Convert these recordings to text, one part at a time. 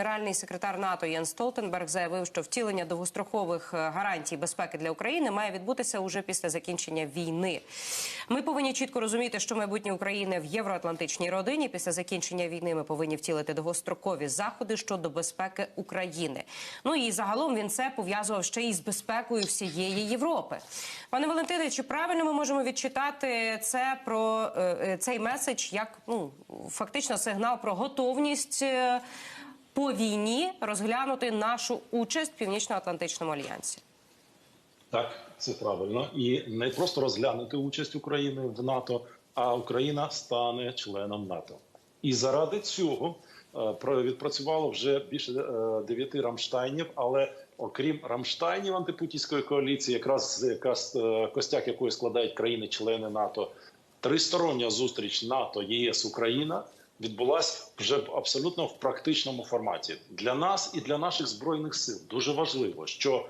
генеральний секретар НАТО Єн Столтенберг заявив, що втілення довгострокових е, гарантій безпеки для України має відбутися уже після закінчення війни. Ми повинні чітко розуміти, що майбутнє України в євроатлантичній родині. Після закінчення війни ми повинні втілити довгострокові заходи щодо безпеки України. Ну і загалом він це пов'язував ще й з безпекою всієї Європи. Пане Валентине, чи правильно ми можемо відчитати це про е, е, цей меседж як ну фактично сигнал про готовність по війні розглянути нашу участь в північно-атлантичному альянсі? Так, це правильно. І не просто розглянути участь України в НАТО, а Україна стане членом НАТО. І заради цього е, відпрацювало вже більше е, дев'яти рамштайнів. Але окрім рамштайнів антипутінської коаліції, якраз якраз е, костяк якої складають країни-члени НАТО, тристороння зустріч НАТО, ЄС, Україна відбулась вже абсолютно в практичному форматі для нас і для наших збройних сил. Дуже важливо, що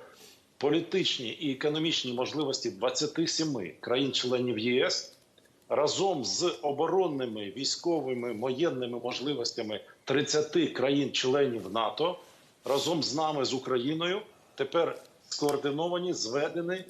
політичні і економічні можливості 27 країн-членів ЄС разом з оборонними військовими воєнними можливостями 30 країн-членів НАТО разом з нами з Україною тепер скоординовані, зведені,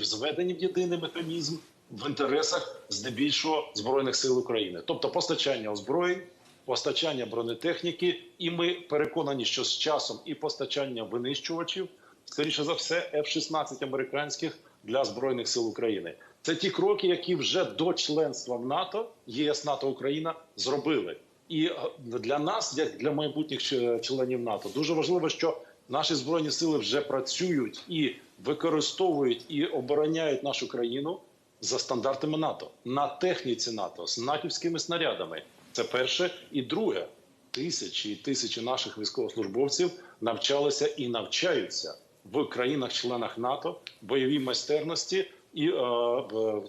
зведені в єдиний механізм в інтересах здебільшого збройних сил України, тобто постачання озброєнь, постачання бронетехніки, і ми переконані, що з часом і постачання винищувачів, скоріше за все, F-16 американських для збройних сил України. Це ті кроки, які вже до членства в НАТО, ЄС НАТО Україна зробили. І е, для нас, як для майбутніх членів НАТО, дуже важливо, що наші збройні сили вже працюють і використовують і обороняють нашу країну за стандартами НАТО на техніці НАТО з натівськими снарядами. Це перше і друге. Тисячі і тисячі наших військовослужбовців навчалися і навчаються в країнах-членах НАТО бойовій майстерності і е, в-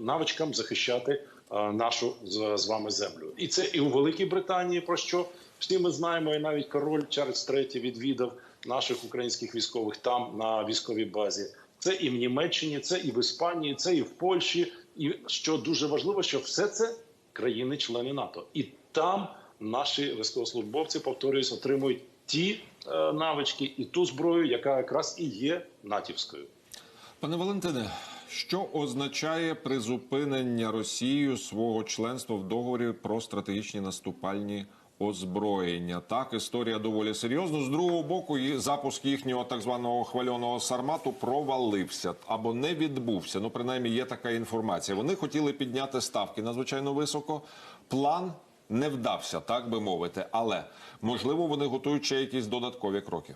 навичкам захищати е, нашу з, з вами землю. І це і у Великій Британії, про що всі ми знаємо, і навіть король Чарльз III відвідав наших українських військових там на військовій базі. Це і в Німеччині, це і в Іспанії, це і в Польщі. І що дуже важливо, що все це країни-члени НАТО, і там наші військовослужбовці повторююсь, отримують ті е, навички і ту зброю, яка якраз і є натівською. Пане Валентине, що означає призупинення Росією свого членства в договорі про стратегічні наступальні озброєння? Так, історія доволі серйозна. З другого боку, і запуск їхнього так званого хвальоного сармату провалився або не відбувся. Ну, принаймні, є така інформація. Вони хотіли підняти ставки надзвичайно високо. План не вдався, так би мовити. Але можливо, вони готують ще якісь додаткові кроки.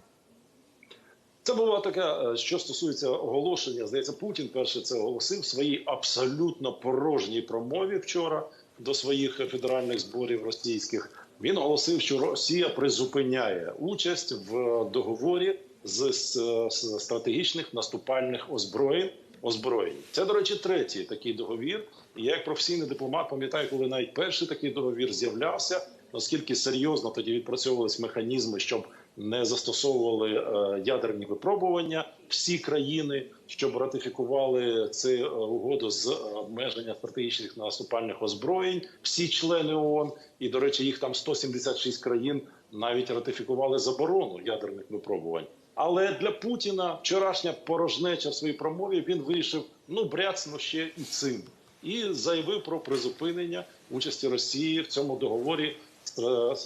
Це було таке, е, що стосується оголошення. Здається, Путін перше це оголосив в своїй абсолютно порожній промові вчора до своїх федеральних зборів російських. Він оголосив, що Росія призупиняє участь в договорі з, з, стратегічних наступальних озброєнь. Озброєнь. Це, до речі, третій такий договір. І я як професійний дипломат пам'ятаю, коли навіть перший такий договір з'являвся, наскільки серйозно тоді відпрацьовувались механізми, щоб не застосовували е, ядерні випробування всі країни, щоб ратифікували цю е, угоду з е, обмеження стратегічних наступальних озброєнь, всі члени ООН. І, до речі, їх там 176 країн навіть ратифікували заборону ядерних випробувань. Але для Путіна вчорашня порожнеча в своїй промові він вирішив ну бряцну ще і цим, і заявив про призупинення участі Росії в цьому договорі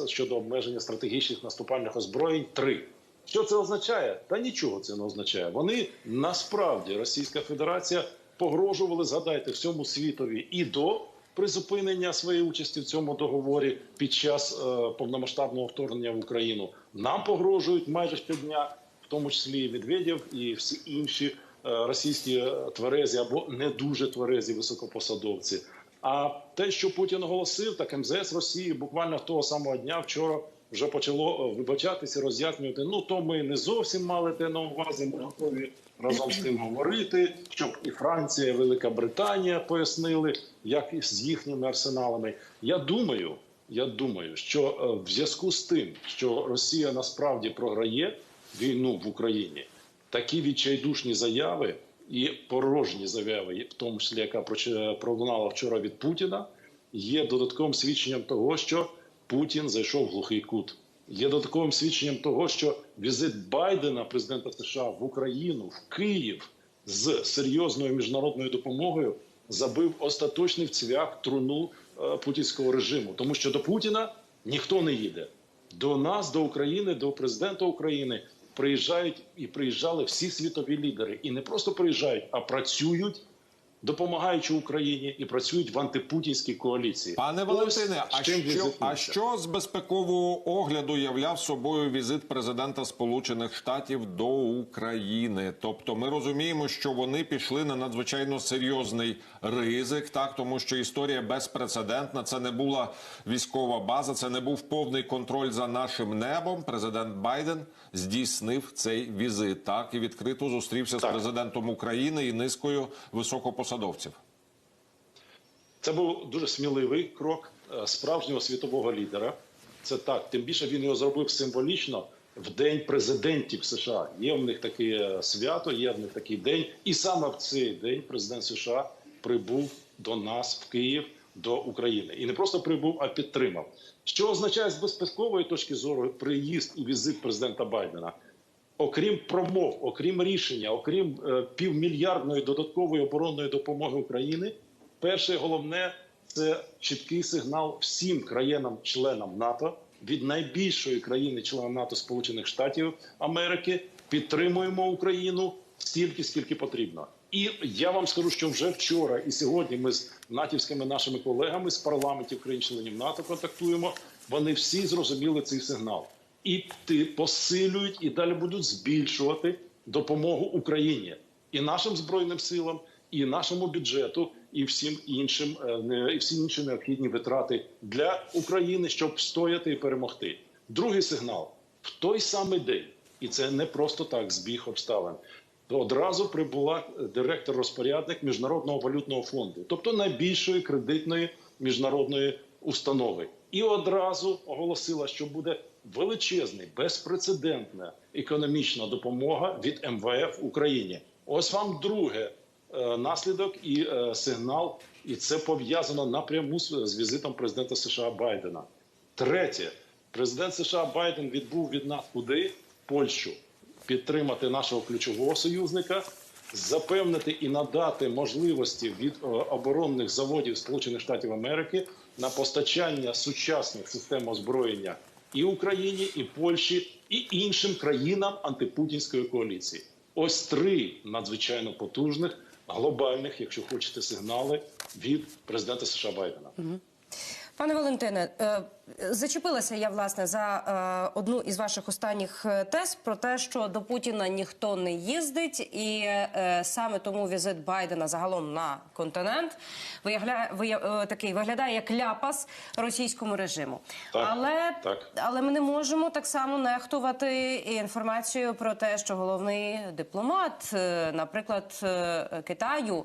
щодо обмеження стратегічних наступальних озброєнь. 3. Що це означає? Та нічого це не означає. Вони насправді Російська Федерація погрожували, згадайте, всьому світові і до призупинення своєї участі в цьому договорі під час е, повномасштабного вторгнення в Україну. Нам погрожують майже щодня, в тому числі і Медведєв і всі інші е, російські е, тверезі або не дуже тверезі високопосадовці. А те, що Путін оголосив, так МЗС Росії буквально того самого дня вчора вже почало е, вибачатися, роз'яснювати. Ну то ми не зовсім мали те на увазі. Ми готові разом з тим говорити, щоб і Франція, і Велика Британія пояснили, як і з їхніми арсеналами. Я думаю, я думаю, що е, в зв'язку з тим, що Росія насправді програє війну в Україні, такі відчайдушні заяви і порожні заяви, в тому числі яка пролунала вчора від Путіна, є додатковим свідченням того, що Путін зайшов в глухий кут. є додатковим свідченням того, що візит Байдена, президента США, в Україну, в Київ з серйозною міжнародною допомогою забив остаточний в цвях труну е, путінського режиму, тому що до Путіна ніхто не їде. До нас, до України, до президента України приїжджають і приїжджали всі світові лідери, і не просто приїжджають, а працюють, допомагаючи Україні, і працюють в антипутінській коаліції. Пане Валентине, з а що, а що з безпекового огляду являв собою візит президента Сполучених Штатів до України? Тобто, ми розуміємо, що вони пішли на надзвичайно серйозний ризик, так тому що історія безпрецедентна. Це не була військова база, це не був повний контроль за нашим небом. Президент Байден здійснив цей візит. Так і відкрито зустрівся з президентом України і низкою високопосадовців. Це був дуже сміливий крок е, справжнього світового лідера. Це так. Тим більше він його зробив символічно в день президентів США. Є в них таке свято, є в них такий день, і саме в цей день президент США прибув до нас в Київ. До України і не просто прибув, а підтримав. Що означає з безпекової точки зору приїзд і візит президента Байдена? Окрім промов, окрім рішення, окрім е, півмільярдної додаткової оборонної допомоги України, перше і головне це чіткий сигнал всім країнам-членам НАТО від найбільшої країни-члена НАТО Сполучених Штатів Америки. Підтримуємо Україну стільки, скільки потрібно. І я вам скажу, що вже вчора і сьогодні ми з натівськими нашими колегами з парламентів країн-членів НАТО контактуємо. Вони всі зрозуміли цей сигнал і ти посилюють і далі будуть збільшувати допомогу Україні і нашим збройним силам, і нашому бюджету, і всім іншим, е, і всі інші необхідні витрати для України, щоб стояти і перемогти. Другий сигнал в той самий день, і це не просто так збіг обставин. Одразу прибула е, директор-розпорядник Міжнародного валютного фонду, тобто найбільшої кредитної міжнародної установи, і одразу оголосила, що буде величезна, безпрецедентна економічна допомога від МВФ Україні. Ось вам друге е, наслідок і е, сигнал, і це пов'язано напряму з, візитом президента США Байдена. Третє, президент США Байден відбув від нас куди Польщу підтримати нашого ключового союзника, запевнити і надати можливості від е, оборонних заводів Сполучених Штатів Америки на постачання сучасних систем озброєння і Україні, і Польщі, і іншим країнам антипутінської коаліції. Ось три надзвичайно потужних глобальних, якщо хочете, сигнали від президента США Байдена. Пане Валентине, е, зачепилася я власне за е, одну із ваших останніх е, тез про те, що до Путіна ніхто не їздить, і саме тому візит Байдена загалом на континент виявляє вия- е, такий виглядає як ляпас російському режиму. Так, але, так. але ми не можемо так само нехтувати інформацією про те, що головний дипломат, наприклад, Китаю.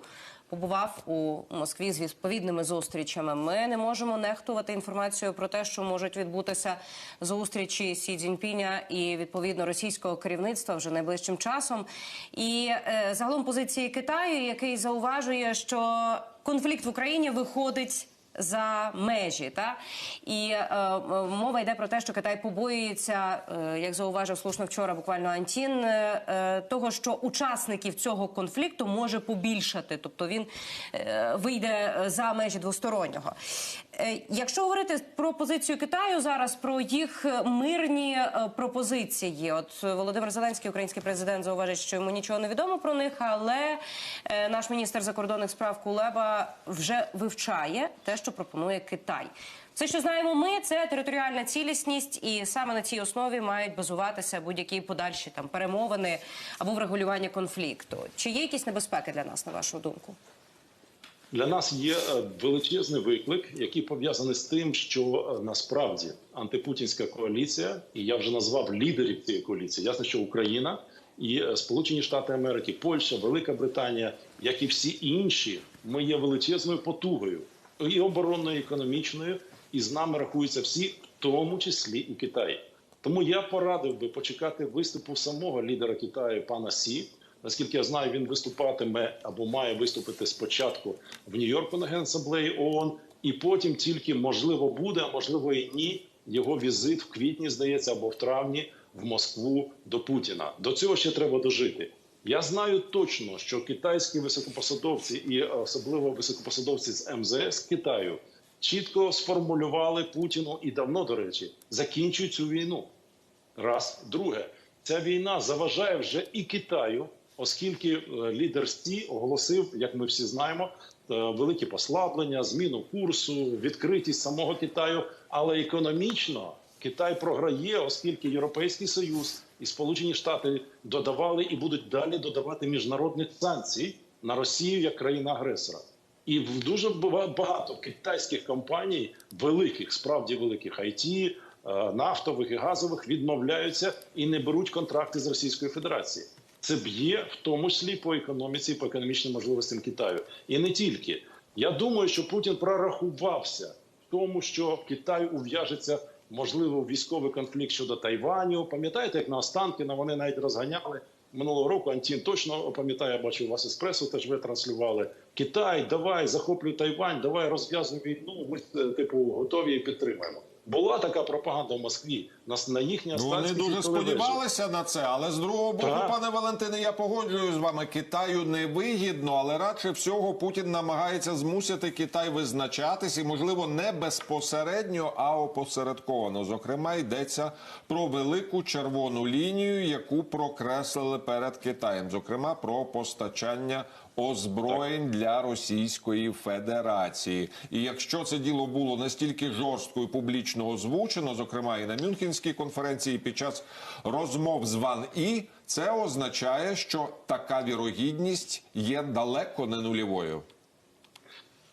Побував у Москві з відповідними зустрічами. Ми не можемо нехтувати інформацією про те, що можуть відбутися зустрічі Сі Цзіньпіня і відповідно російського керівництва вже найближчим часом. І е, загалом позиції Китаю, який зауважує, що конфлікт в Україні виходить за межі, та? І е, е, мова йде про те, що Китай побоюється, е, як зауважив слушно вчора, буквально Антін, е, е, того, що учасників цього конфлікту може побільшати, тобто він е, вийде за межі двостороннього. Е, якщо говорити про позицію Китаю зараз, про їх мирні е, пропозиції, от Володимир Зеленський, український президент, зауважить, що йому нічого не відомо про них, але е, наш міністр закордонних справ Кулеба вже вивчає те, що пропонує Китай. Все, що знаємо ми, це територіальна цілісність, і саме на цій основі мають базуватися будь-які подальші там перемовини або врегулювання конфлікту. Чи є якісь небезпеки для нас, на вашу думку? Для нас є е, величезний виклик, який пов'язаний з тим, що е, насправді антипутінська коаліція, і я вже назвав лідерів цієї коаліції. Ясно, що Україна і е, Сполучені Штати Америки, Польща, Велика Британія, як і всі інші, ми є величезною потугою і оборонною, і економічною, і з нами рахуються всі, в тому числі і Китай. Тому я порадив би почекати виступу самого лідера Китаю пана Сі. Наскільки я знаю, він виступатиме або має виступити спочатку в Нью-Йорку на генасамблеї ООН, і потім тільки можливо буде, а можливо і ні, його візит в квітні, здається, або в травні в Москву до Путіна. До цього ще треба дожити. Я знаю точно, що китайські високопосадовці і особливо високопосадовці з МЗС Китаю чітко сформулювали Путіну і давно, до речі, закінчують цю війну. Раз, друге, ця війна заважає вже і Китаю, оскільки е, лідер Сі оголосив, як ми всі знаємо, е, великі послаблення, зміну курсу, відкритість самого Китаю. Але економічно Китай програє, оскільки Європейський Союз і Сполучені Штати додавали і будуть далі додавати міжнародних санкцій на Росію як країна-агресора. І дуже багато китайських компаній, великих, справді великих IT, е, нафтових і газових, відмовляються і не беруть контракти з Російською Федерацією. Це б'є в тому числі по економіці, і по економічним можливостям Китаю. І не тільки. Я думаю, що Путін прорахувався в тому, що Китай ув'яжеться можливо військовий конфлікт щодо Тайваню. Пам'ятаєте, як на Останкіна вони навіть розганяли минулого року. Антін точно пам'ятає, я бачу у вас еспресо, теж ви транслювали. Китай, давай захоплюй Тайвань, давай розв'язуй війну. Ми е, типу готові і підтримаємо. Була така пропаганда в Москві. Нас на їхня Ну, вони дуже сподівалися на це, але з другого боку, Так. пане Валентине, я погоджуюсь з вами. Китаю не вигідно, але радше всього Путін намагається змусити Китай визначатись і, можливо, не безпосередньо, а опосередковано. Зокрема, йдеться про велику червону лінію, яку прокреслили перед Китаєм, зокрема про постачання озброєнь для Російської Федерації. І якщо це діло було настільки жорстко і публічно озвучено, зокрема і на Мюнхенській конференції під час розмов з Ван І, це означає, що така вірогідність є далеко не нульовою.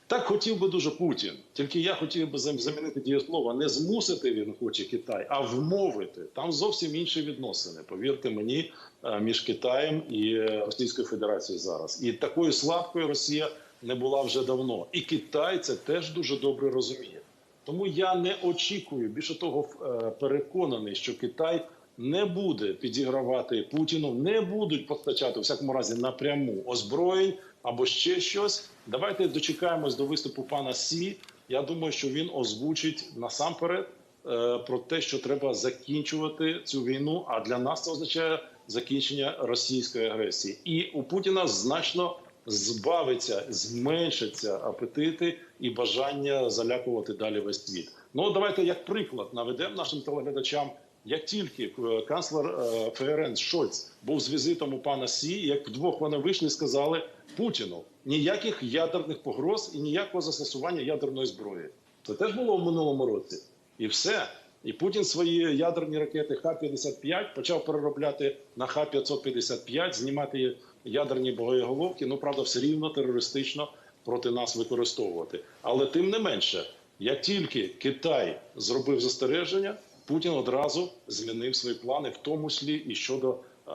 Так хотів би дуже Путін. Тільки я хотів би зам- замінити дієслово. Не змусити він хоче Китай, а вмовити. Там зовсім інші відносини. Повірте мені, е, між Китаєм і Російською Федерацією зараз. І такою слабкою Росія не була вже давно. І Китай це теж дуже добре розуміє. Тому я не очікую. Більше того, е, переконаний, що Китай не буде підігравати Путіну, не будуть постачати у всякому разі напряму озброєнь або ще щось. Давайте дочекаємось до виступу пана Сі. Я думаю, що він озвучить насамперед е, про те, що треба закінчувати цю війну. А для нас це означає закінчення російської агресії. І у Путіна значно збавиться, зменшиться апетити і бажання залякувати далі весь світ. Ну давайте як приклад наведемо нашим телеглядачам. Як тільки е, канцлер е, ФРН Шольц був з візитом у пана Сі, як вдвох вони вийшли, сказали Путіну ніяких ядерних погроз і ніякого застосування ядерної зброї. Це теж було в минулому році, і все. І Путін свої ядерні ракети Х-55 почав переробляти на Х-555, знімати ядерні боєголовки. Ну правда, все рівно терористично проти нас використовувати. Але тим не менше, як тільки Китай зробив застереження, Путін одразу змінив свої плани, в тому числі і щодо е,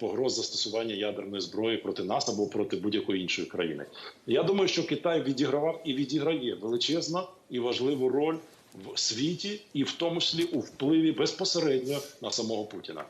погроз застосування ядерної зброї проти нас або проти будь-якої іншої країни. Я думаю, що Китай відігравав і відіграє величезну і важливу роль в світі, і в тому числі у впливі безпосередньо на самого Путіна.